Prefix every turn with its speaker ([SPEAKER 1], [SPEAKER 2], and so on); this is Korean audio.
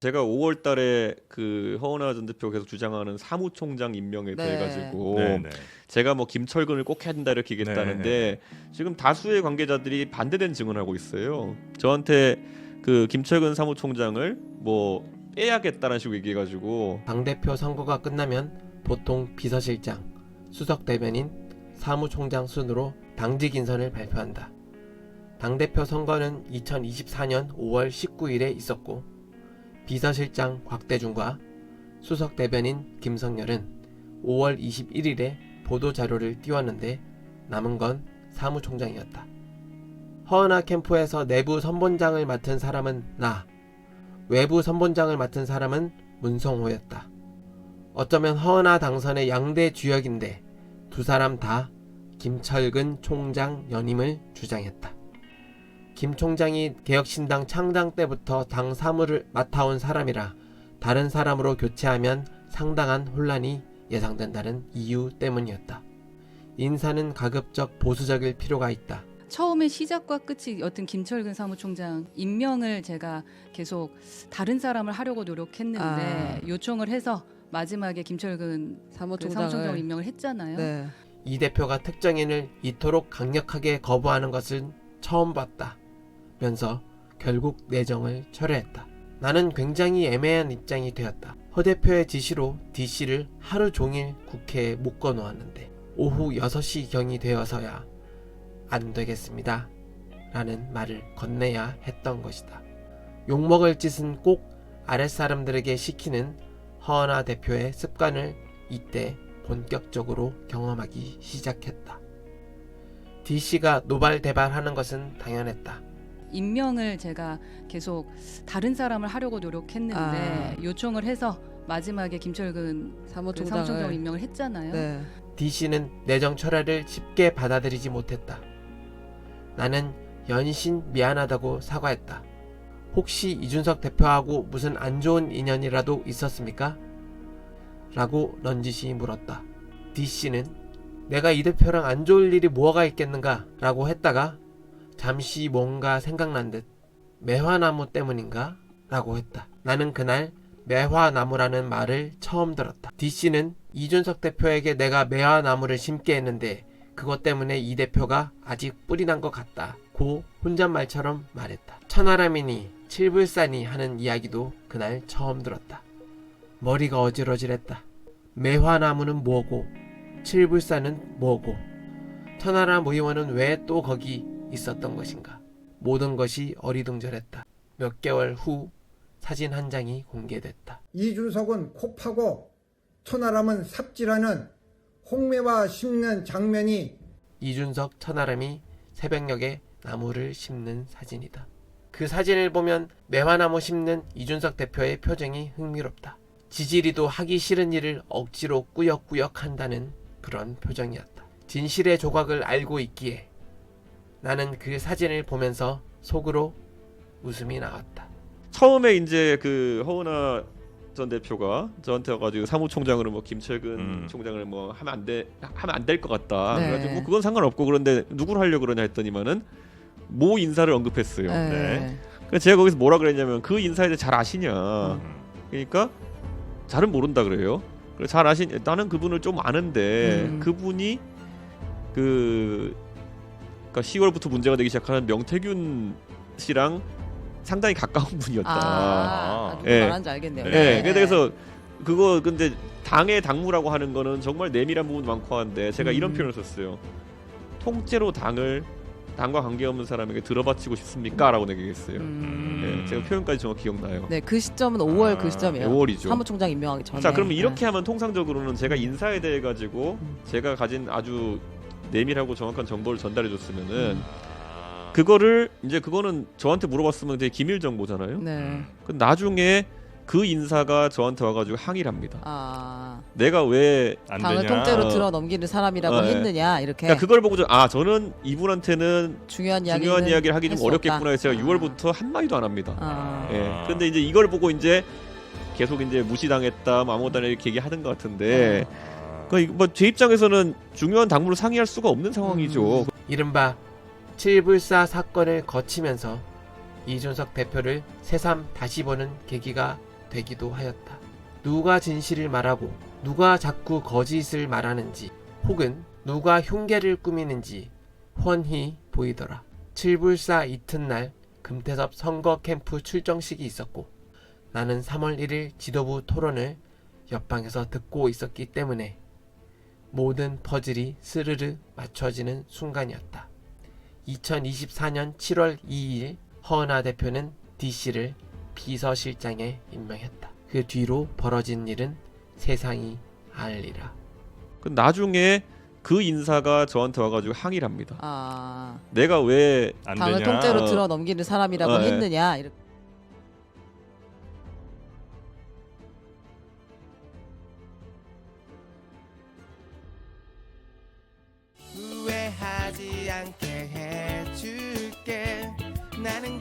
[SPEAKER 1] 제가 5월 달에 그 허은하 전 대표 계속 주장하는 사무총장 임명에
[SPEAKER 2] 네.
[SPEAKER 1] 대해 가지고
[SPEAKER 3] 네, 네.
[SPEAKER 1] 제가 뭐 김철근을 꼭 해야 된다 이렇게 얘기했다는데 지금 다수의 관계자들이 반대된 증언을 하고 있어요. 저한테 그 김철근 사무총장을 뭐 빼야겠다는 식으로 얘기해 가지고
[SPEAKER 4] 당 대표 선거가 끝나면 보통 비서실장, 수석 대변인, 사무총장 순으로 당직 인선을 발표한다. 당 대표 선거는 2024년 5월 19일에 있었고 비서실장 곽대중과 수석 대변인 김성열은 5월 21일에 보도 자료를 띄웠는데 남은 건 사무총장이었다. 허은하 캠프에서 내부 선본장을 맡은 사람은 나, 외부 선본장을 맡은 사람은 문성호였다. 어쩌면 허은하 당선의 양대 주역인데 두 사람 다 김철근 총장 연임을 주장했다. 김 총장이 개혁신당 창당 때부터 당 사무를 맡아온 사람이라 다른 사람으로 교체하면 상당한 혼란이 예상된다는 이유 때문이었다. 인사는 가급적 보수적일 필요가 있다.
[SPEAKER 2] 처음에 시작과 끝이 여튼 김철근 사무총장 임명을 제가 계속 다른 사람을 하려고 노력했는데
[SPEAKER 5] 아.
[SPEAKER 2] 요청을 해서 마지막에 김철근 그
[SPEAKER 5] 사무총장을
[SPEAKER 2] 사무총장 임명을 했잖아요.
[SPEAKER 5] 네.
[SPEAKER 4] 이 대표가 특정인을 이토록 강력하게 거부하는 것은 처음 봤다. 면서 결국 내정을 철회했다. 나는 굉장히 애매한 입장이 되었다. 허 대표의 지시로 DC를 하루 종일 국회에 묶어 놓았는데 오후 6시경이 되어서야 안 되겠습니다. 라는 말을 건네야 했던 것이다. 욕먹을 짓은 꼭 아랫사람들에게 시키는 허은하 대표의 습관을 이때 본격적으로 경험하기 시작했다. DC가 노발대발하는 것은 당연했다.
[SPEAKER 2] 임명을 제가 계속 다른 사람을 하려고 노력했는데
[SPEAKER 5] 아.
[SPEAKER 2] 요청을 해서 마지막에 김철근 그
[SPEAKER 5] 사무총장을
[SPEAKER 2] 사무총장 임명을 했잖아요.
[SPEAKER 5] 네.
[SPEAKER 4] DC는 내정 철회를 쉽게 받아들이지 못했다. 나는 연신 미안하다고 사과했다. 혹시 이준석 대표하고 무슨 안 좋은 인연이라도 있었습니까? 라고 런짓이 물었다. DC는 내가 이 대표랑 안 좋을 일이 뭐가 있겠는가? 라고 했다가 잠시 뭔가 생각난 듯 매화나무 때문인가? 라고 했다. 나는 그날 매화나무라는 말을 처음 들었다. DC는 이준석 대표에게 내가 매화나무를 심게 했는데 그것 때문에 이 대표가 아직 뿌리 난 것 같다. 고 혼잣말처럼 말했다. 천하람이니 칠불산이 하는 이야기도 그날 처음 들었다. 머리가 어지러질했다. 매화나무는 뭐고 칠불산은 뭐고 천하람 의원은 왜 또 거기 있었던 것인가. 모든 것이 어리둥절했다. 몇 개월 후 사진 한 장이 공개됐다.
[SPEAKER 6] 이준석은 코 파고 천하람은 삽질하는 홍매화 심는 장면이
[SPEAKER 4] 이준석 천하람이 새벽녘에 나무를 심는 사진이다. 그 사진을 보면 매화나무 심는 이준석 대표의 표정이 흥미롭다. 지지리도 하기 싫은 일을 억지로 꾸역꾸역 한다는 그런 표정이었다. 진실의 조각을 알고 있기에 나는 그 사진을 보면서 속으로 웃음이 나왔다.
[SPEAKER 1] 처음에 이제 그 허은하 전 대표가 저한테 와가지고 사무총장으로 뭐 김철근
[SPEAKER 3] 음.
[SPEAKER 1] 총장을 뭐 하면 안돼 하면 안 될 것 같다.
[SPEAKER 5] 네.
[SPEAKER 1] 그래가지고 뭐 그건 상관없고 그런데 누구를 하려 고 그러냐 했더니만은 모 인사를 언급했어요.
[SPEAKER 5] 네.
[SPEAKER 3] 네.
[SPEAKER 1] 그래서 제가 거기서 뭐라 그랬냐면 그 인사에 대해 잘 아시냐.
[SPEAKER 3] 음.
[SPEAKER 1] 그러니까 잘은 모른다 그래요. 그래서 잘 아시 나는 그분을 좀 아는데
[SPEAKER 5] 음.
[SPEAKER 1] 그분이 그 그러니까 10월부터 문제가 되기 시작하는 명태균 씨랑 상당히 가까운 분이었다.
[SPEAKER 5] 아, 누구
[SPEAKER 1] 예.
[SPEAKER 5] 말하는지 알겠네요.
[SPEAKER 1] 예. 그래서 그거 근데 당의 당무라고 하는 거는 정말 내밀한 부분 많고 한데 제가 이런
[SPEAKER 5] 음.
[SPEAKER 1] 표현을 썼어요. 통째로 당을 당과 관계없는 사람에게 들어바치고 싶습니까?라고 얘기했어요.
[SPEAKER 5] 음.
[SPEAKER 1] 예, 제가 표현까지 정확히 기억나요.
[SPEAKER 5] 네, 그 시점은 5월
[SPEAKER 3] 아,
[SPEAKER 5] 그 시점이에요.
[SPEAKER 1] 5월이죠.
[SPEAKER 5] 사무총장 임명하기 전에.
[SPEAKER 1] 자, 그러면 이렇게
[SPEAKER 5] 네.
[SPEAKER 1] 하면 통상적으로는 제가 인사에 대해 가지고
[SPEAKER 5] 음.
[SPEAKER 1] 제가 가진 아주 내밀하고 정확한 정보를 전달해 줬으면은
[SPEAKER 5] 음.
[SPEAKER 3] 아.
[SPEAKER 1] 그거를 이제 그거는 저한테 물어봤으면 되게 기밀 정보잖아요.
[SPEAKER 5] 네.
[SPEAKER 1] 그 나중에 그 인사가 저한테 와가지고 항의를 합니다.
[SPEAKER 5] 아,
[SPEAKER 1] 내가 왜
[SPEAKER 3] 안
[SPEAKER 5] 당을
[SPEAKER 3] 되냐?
[SPEAKER 5] 통째로
[SPEAKER 1] 어.
[SPEAKER 5] 들어 넘기는 사람이라고
[SPEAKER 1] 어, 예.
[SPEAKER 5] 했느냐 이렇게
[SPEAKER 1] 그러니까 그걸 보고 저, 아 저는 이분한테는
[SPEAKER 5] 중요한 이야기
[SPEAKER 1] 중요한 이야기를 하기 좀 어렵겠구나. 해서 제가
[SPEAKER 5] 아.
[SPEAKER 1] 6월부터 한 마디도 안 합니다.
[SPEAKER 5] 아.
[SPEAKER 1] 예. 그런데 이제 이걸 보고 이제 계속 이제 무시당했다, 뭐 아무것도 안 해, 이렇게 얘기하는 것 같은데,
[SPEAKER 5] 아.
[SPEAKER 1] 그러니까 뭐제 입장에서는 중요한 당무를 상의할 수가 없는 상황이죠.
[SPEAKER 5] 음.
[SPEAKER 4] 이른바 칠불사 사건을 거치면서 이준석 대표를 새삼 다시 보는 계기가 되기도 하였다. 누가 진실을 말하고 누가 자꾸 거짓을 말하는지 혹은 누가 흉계를 꾸미는지 훤히 보이더라. 칠불사 이튿날 금태섭 선거 캠프 출정식이 있었고 나는 3월 1일 지도부 토론을 옆방에서 듣고 있었기 때문에 모든 퍼즐이 스르르 맞춰지는 순간이었다. 2024년 7월 2일 허은하 대표는 DC를 비서실장에 임명했다. 그 뒤로 벌어진 일은 세상이 알리라.
[SPEAKER 1] 그 나중에 그 인사가 저한테 와가지고 항의를 합니다.
[SPEAKER 5] 아
[SPEAKER 1] 내가 왜
[SPEAKER 3] 안
[SPEAKER 5] 당을
[SPEAKER 3] 되냐?
[SPEAKER 5] 통째로
[SPEAKER 1] 어.
[SPEAKER 5] 들어 넘기는 사람이라고
[SPEAKER 1] 어, 예.
[SPEAKER 5] 했느냐 이렇게.
[SPEAKER 7] 않게 해줄게. 나는